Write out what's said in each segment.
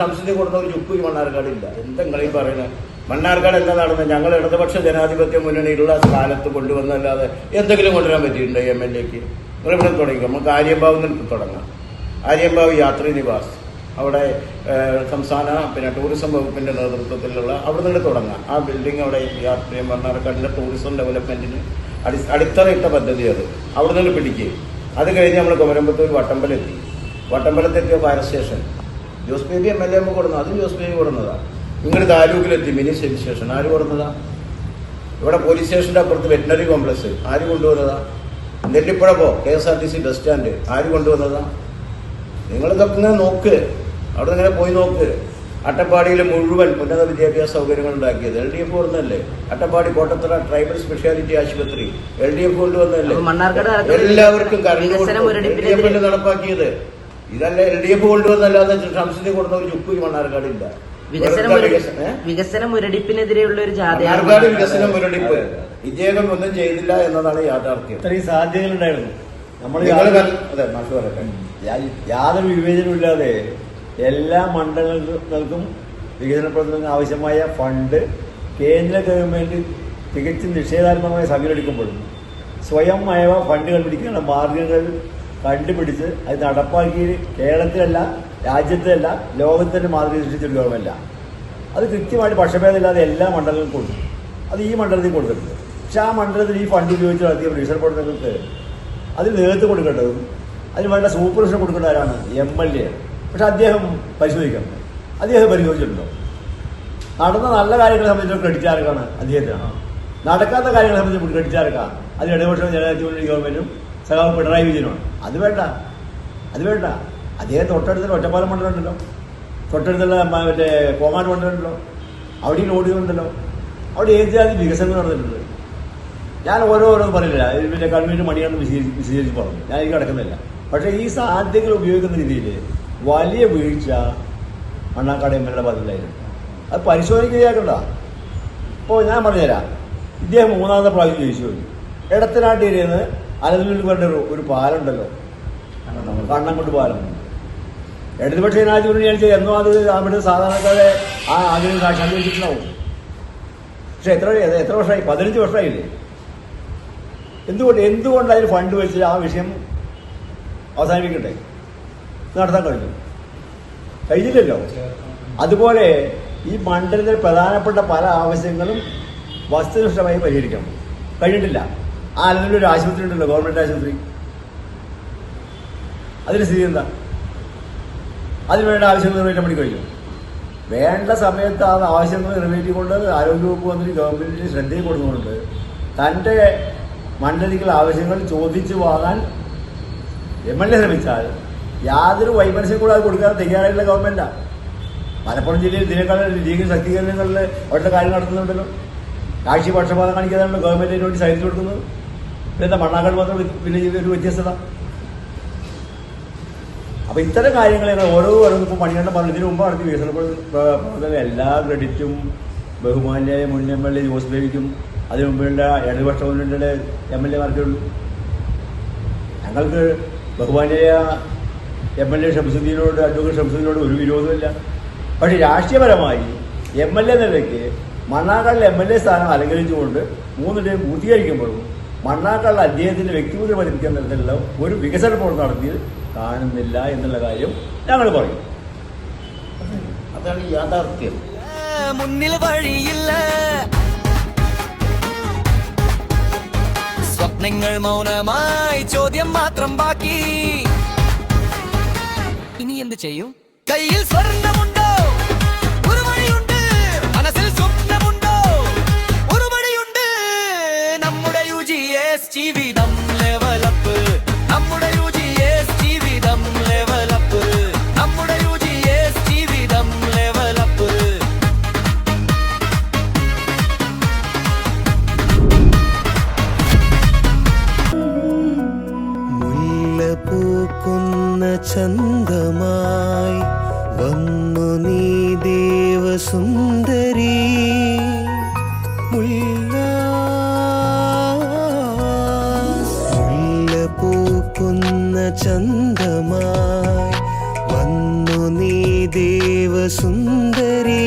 സംസ്കൃതി കൊടുത്ത ഒരു ചുപ്പ് ഈ മണ്ണാർക്കാടില്ല എന്തെങ്കിലും ഈ പറയുന്നത് മണ്ണാർക്കാട് എന്താ നടന്നത് ഞങ്ങൾ ഇടതുപക്ഷ ജനാധിപത്യ മുന്നണിയിലുള്ള കാലത്ത് കൊണ്ടുവന്നല്ലാതെ എന്തെങ്കിലും കൊണ്ടുവരാൻ പറ്റിയിട്ടുണ്ടോ എം എൽ എക്ക്? ഇവിടെ തുടങ്ങി നമുക്ക് ആര്യമ്പാവ് നിന്ന് തുടങ്ങാം. ആര്യമ്പാവ് യാത്രി നിവാസ്. അവിടെ സംസ്ഥാന പിന്നെ ടൂറിസം വകുപ്പിന്റെ നേതൃത്വത്തിലുള്ള അവിടെ നിന്ന് തുടങ്ങാം. ആ ബിൽഡിംഗ് അവിടെ യാത്രി മണ്ണാർക്കാടിന്റെ ടൂറിസം ഡെവലപ്മെന്റിന് അടി അടിത്തറയിട്ട പദ്ധതി അത്. അവിടെ നിന്ന് പിടിക്കുകയും അത് കഴിഞ്ഞ് നമ്മൾ കുമരമ്പത്തൂർ വട്ടമ്പലെത്തി വട്ടമ്പലത്തെത്തിയ fire station Jose Baby M L A Emma കൊടുന്നു അതും ജോസ് ബേബി കൊടുന്നതാണ് നിങ്ങൾ താലൂക്കിലെത്തി. Mini civil station. ആര് കൊടുന്നതാ? ഇവിടെ പോലീസ് സ്റ്റേഷന്റെ അപ്പുറത്ത് വെറ്റിനറി കോംപ്ലക്സ്. ആര് കൊണ്ടുവന്നതാ? നെല്ലിപ്പുഴ പോ. K S R T C bus stand. ആര് കൊണ്ടുവന്നതാ? നിങ്ങൾ ഇതൊക്കെ ഇങ്ങനെ നോക്ക്. അവിടെ ഇങ്ങനെ പോയി നോക്ക്. അട്ടപ്പാടിയിൽ മുഴുവൻ ഉന്നത വിദ്യാഭ്യാസ സൗകര്യങ്ങൾ ഉണ്ടാക്കിയത് എൽ ഡി എഫ് കൊടുന്നല്ലേ അട്ടപ്പാടി കോട്ടത്തറ ട്രൈബൽ സ്പെഷ്യാലിറ്റി ആശുപത്രി എൽ ഡി എഫ് കൊണ്ടുവന്നല്ലേ എല്ലാവർക്കും കറണ്ട് നടപ്പാക്കിയത്. ഇതല്ല എൽ ഡി എഫ് കൊണ്ടുവന്നല്ലാതെ സംസ്കൃതി കൊടുത്ത ഒരു ചുക്ക് ഈ മണ്ണാർക്കാടില്ല. വികസന വെറുതെ വികസനം, മുരടിപ്പിനെതിരെയുള്ള ഒരു ജാഥയാണ് മണ്ണാർക്കാട് വികസന മുരടിപ്പ്. ഇദ്ദേഹം ഒന്നും ചെയ്തില്ല എന്നതാണ് യാഥാർത്ഥ്യം. ഇത്രയും സാധ്യതകളുണ്ടായിരുന്നു. നമ്മൾ അതെ മാഷ് പറയട്ടെ. യാതൊരു വിവേചനമില്ലാതെ എല്ലാ മണ്ഡലങ്ങൾക്കും വികസന പ്രവർത്തനങ്ങൾക്ക് ആവശ്യമായ ഫണ്ട് കേന്ദ്ര ഗവൺമെന്റ് തികച്ചും നിഷേധാത്മകമായി സമീപെടുക്കുമ്പോഴും സ്വയം അയവ ഫണ്ട് കണ്ടുപിടിക്കാനുള്ള മാർഗങ്ങൾ കണ്ടുപിടിച്ച് അത് നടപ്പാക്കി കേരളത്തിലല്ല രാജ്യത്തിലല്ല ലോകത്തിന്റെ മാതൃക സൃഷ്ടിച്ചൊരു ഗവൺമെന്റ് അത് കൃത്യമായിട്ട് പക്ഷഭേദമില്ലാതെ എല്ലാ മണ്ഡലങ്ങൾക്കും കൊടുത്തു. അത് ഈ മണ്ഡലത്തിൽ കൊടുത്തിട്ടുണ്ട്. പക്ഷെ ആ മണ്ഡലത്തിൽ ഈ ഫണ്ട് ഉപയോഗിച്ച് നടത്തിയ പ്രീഷർ പ്രവർത്തനങ്ങൾക്ക് അതിന് നേതൃത്വം കൊടുക്കേണ്ടതും അതിന് വേണ്ട സൂപ്പർവിഷൻ കൊടുക്കേണ്ട ആരാണ്? M L A. പക്ഷെ അദ്ദേഹം പരിശോധിക്കണം അദ്ദേഹം പരിശോധിച്ചിട്ടുണ്ടോ? നടന്ന നല്ല കാര്യങ്ങളെ സംബന്ധിച്ച് ക്രെഡിറ്റ് ആർക്കാണ്? അദ്ദേഹത്തിനാണ്. നടക്കാത്ത കാര്യങ്ങളെ സംബന്ധിച്ച് ക്രെഡിറ്റ് ആർക്കാണ് അത് ഇടപെട്ട ജനാധിപത്യ ഗവൺമെന്റും സഖാവ് പിണറായി വിജയനുമാണ്. അത് വേണ്ട. അത് വേണ്ട. അദ്ദേഹം തൊട്ടടുത്തുള്ള ഒറ്റപ്പാലം മണ്ഡലമുണ്ടല്ലോ. തൊട്ടടുത്തുള്ള മറ്റേ കോമാൻ മണ്ഡലമുണ്ടല്ലോ. അവിടെയും ഓടിയുണ്ടല്ലോ അവിടെ ഏത് ജാതി വികസനം നടന്നിട്ടുണ്ട്? ഞാൻ ഓരോരോന്ന് പറയില്ല. ഇത് പിന്നെ കൺവീനർ മണിയാണ് വിശദീകരിച്ച് വിശദീകരിച്ച് പറഞ്ഞു. ഞാൻ എനിക്ക് കിടക്കുന്നില്ല പക്ഷേ ഈ സാധ്യതകൾ ഉപയോഗിക്കുന്ന രീതിയിൽ വലിയ വീഴ്ച മണ്ണാക്കാട് എം എൽ എ ഭാഗത്തുണ്ടായിരുന്നു അത് പരിശോധിക്കുകയാക്കണ്ട അപ്പോൾ ഞാൻ പറഞ്ഞുതരാം. ഇദ്ദേഹം മൂന്നാമത്തെ പ്രാവശ്യം ജയിച്ചു പോയി ഇടത്തനാട്ടിയിൽ നിന്ന് അലനല്ലൂർ വേണ്ട ഒരു- പാലുണ്ടല്ലോ. കണ്ണം കണ്ണംകൊണ്ട് പാലം. ഇടതുപക്ഷ ജനാധിപത്യം ഞാൻ എന്നോ അത് അവിടെ സാധാരണക്കാരെ ആ ആഗ്രഹം സാക്ഷാത്കരിച്ചിട്ടുണ്ടാവും പക്ഷെ എത്ര എത്ര വർഷമായി? പതിനഞ്ച് വർഷമായില്ലേ? എന്തുകൊണ്ട് എന്തുകൊണ്ട് അതിന് ഫണ്ട് വെച്ച് ആ വിഷയം അവസാനിപ്പിക്കട്ടെ? നടത്താൻ കഴിഞ്ഞു. കഴിഞ്ഞില്ലല്ലോ. അതുപോലെ ഈ മണ്ഡലത്തിൽ പ്രധാനപ്പെട്ട പല ആവശ്യങ്ങളും വസ്തുനിഷ്ഠമായി പരിഹരിക്കണം. കഴിഞ്ഞിട്ടില്ല. ആ ഒരു ആശുപത്രി ഉണ്ടല്ലോ ഗവൺമെന്റ് ആശുപത്രി. അതിന് സ്ഥിതി എന്താ? അതിന് വേണ്ട ആവശ്യങ്ങൾ നിറവേറ്റാൻ വേണ്ടി കഴിഞ്ഞു വേണ്ട സമയത്ത് ആ ആവശ്യങ്ങൾ നിറവേറ്റിക്കൊണ്ട് ആരോഗ്യവകുപ്പ് മന്ത്രി ഗവൺമെന്റിന് ശ്രദ്ധയിൽ കൊടുത്തുകൊണ്ട് തന്റെ മണ്ഡലിക്കൽ ആവശ്യങ്ങൾ ചോദിച്ചു വാങ്ങാൻ എം എൽ എ ശ്രമിച്ചാൽ യാതൊരു വൈമനസ്യം കൂടെ അത് കൊടുക്കാൻ തയ്യാറായിട്ടുള്ള ഗവൺമെന്റാണ് മലപ്പുറം ജില്ലയിൽ ഇതിനേക്കാൾ ലീഗൽ ശക്തീകരണങ്ങളിൽ അവരുടെ കാര്യം നടത്തുന്നുണ്ടല്ലോ. രാഷ്ട്രീയ പക്ഷപാതം കാണിക്കാനാണ് ഗവൺമെന്റിന് വേണ്ടി സഹിച്ചു കൊടുക്കുന്നത്. പിന്നെ മണ്ണാക്കാട് മാത്രം പിന്നെ ഒരു വ്യത്യസ്തത? അപ്പൊ ഇത്തരം കാര്യങ്ങൾ ഓരോ ഓരോ ഇപ്പൊ മണികണ്ഠൻ പറഞ്ഞു. ഇതിനു മുമ്പ് നടത്തി വികസന എല്ലാ ക്രെഡിറ്റും ബഹുമാന്യായ മുൻ എം എൽ എ ജോസ് ബേബിക്കും അതിനു മുമ്പുള്ള ഇടതുപക്ഷ മുന്നണിയുടെ എം എൽ എമാർക്കേ ഉള്ളൂ. ഞങ്ങൾക്ക് ബഹുമാന്യായ എം എൽ എ ഷംസുദ്ദീനോട് അഡ്വക്കേറ്റ് ഷംസുദ്ദീനോട് ഒരു വിരോധമില്ല പക്ഷേ രാഷ്ട്രീയപരമായി എം എൽ എ നിലയ്ക്ക് മണ്ണാക്കാടിലെ എം എൽ എ സ്ഥാനം അലങ്കരിച്ചുകൊണ്ട് മൂന്നിന്റെയും പൂർത്തീകരിക്കുമ്പോഴും മണ്ണാക്കാടിലെ അദ്ദേഹത്തിന്റെ വ്യക്തിപൂതി പരിധിക്കാൻ തരത്തിലുള്ള ഒരു വികസന പ്രവർത്തനം നടത്തിയത് കാണുന്നില്ല എന്നുള്ള കാര്യം ഞങ്ങൾ പറയും. അതാണ് യാഥാർത്ഥ്യം. മുന്നിൽ വഴിയില്ല. സ്വപ്നങ്ങൾ മൗനമായി ചോദ്യം മാത്രം ബാക്കി. ഇനി എന്ത് ചെയ്യും? കയ്യിൽ സ്വർണമുണ്ടോ എസ് ജീവിതം ലെവലപ്പ് നമ്മുടെ യു നമ്മുടെ മുല്ല പൂക്കുന്ന ചന്തമായി വന്നു നീ ദേവസുന്ദരി ചന്തമായി വന്നു നീ ദേവ സുന്ദരി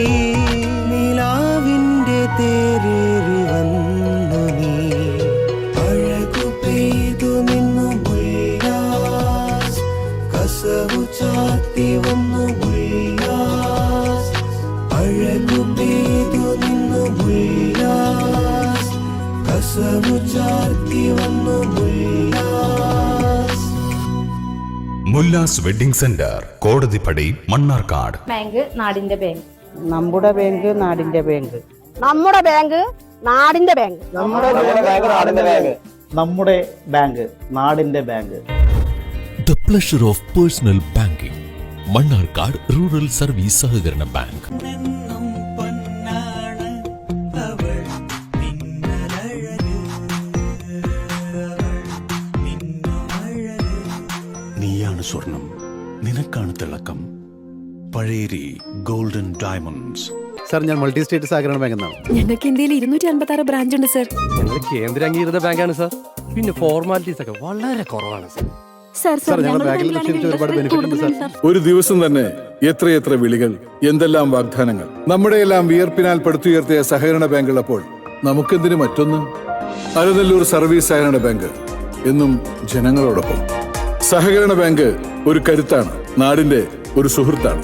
നിലാവിന്റെ തേരേറി വന്നു നീ. അഴകു പെയ്തു നിന്നു കസവു ചാത്തി വന്നു അഴകു പെയ്തു നിന്നു കസവു ചാത്തി വന്നു Ullas. Mullas wedding centre Kodathippadi Mannarkkad. Bank നാടിന്റെ ബാങ്ക്. നമ്മുടെ ബാങ്ക് നാടിന്റെ ബാങ്ക്. നമ്മുടെ ബാങ്ക് നാടിന്റെ ബാങ്ക്. നമ്മുടെ ബാങ്ക് നാടിന്റെ bank. The pleasure of personal banking Mannarkkad rural service സഹകരണ ബാങ്ക് സ്വർണം നിനക്കാണ് തിളക്കം. Pazheri golden diamonds. സാർ ഞാൻ മൾട്ടി സ്റ്റേറ്റ് സഹകരണ ബാങ്ക് എന്നാണ് ഞങ്ങൾക്ക് ഇന്ത്യയിൽ ഇരുന്നൂറ്റി അൻപത്തി ആറ് ബ്രാഞ്ച് ഉണ്ട് സർ. ഞങ്ങൾ കേന്ദ്ര അംഗീകൃത ബാങ്കാണ് സാർ. പിന്നെ ഫോർമാലിറ്റീസ് ഒക്കെ വളരെ കുറവാണ് സാർ. സർ സാർ ഞങ്ങളുടെ ബാങ്കിൽ നിക്ഷേപിച്ച ഒരുപാട് ബെനിഫിറ്റ് ഉണ്ട് സാർ. ഒരു ദിവസം തന്നെ എത്രയെത്ര വിളികൾ എന്തെല്ലാം വാഗ്ദാനങ്ങൾ. നമ്മുടെ എല്ലാം വിയർപ്പിനാൽ പടുത്തുയർത്തിയ സഹകരണ ബാങ്കുള്ളപ്പോൾ നമുക്കെന്തിനു മറ്റൊന്ന്? അരനെല്ലൂർ സർവീസ് സഹകരണ ബാങ്ക്. എന്നും ജനങ്ങളോടൊപ്പം. സഹകരണ ബാങ്ക് ഒരു കരുത്താണ് നാടിന്റെ ഒരു സുഹൃത്താണ്.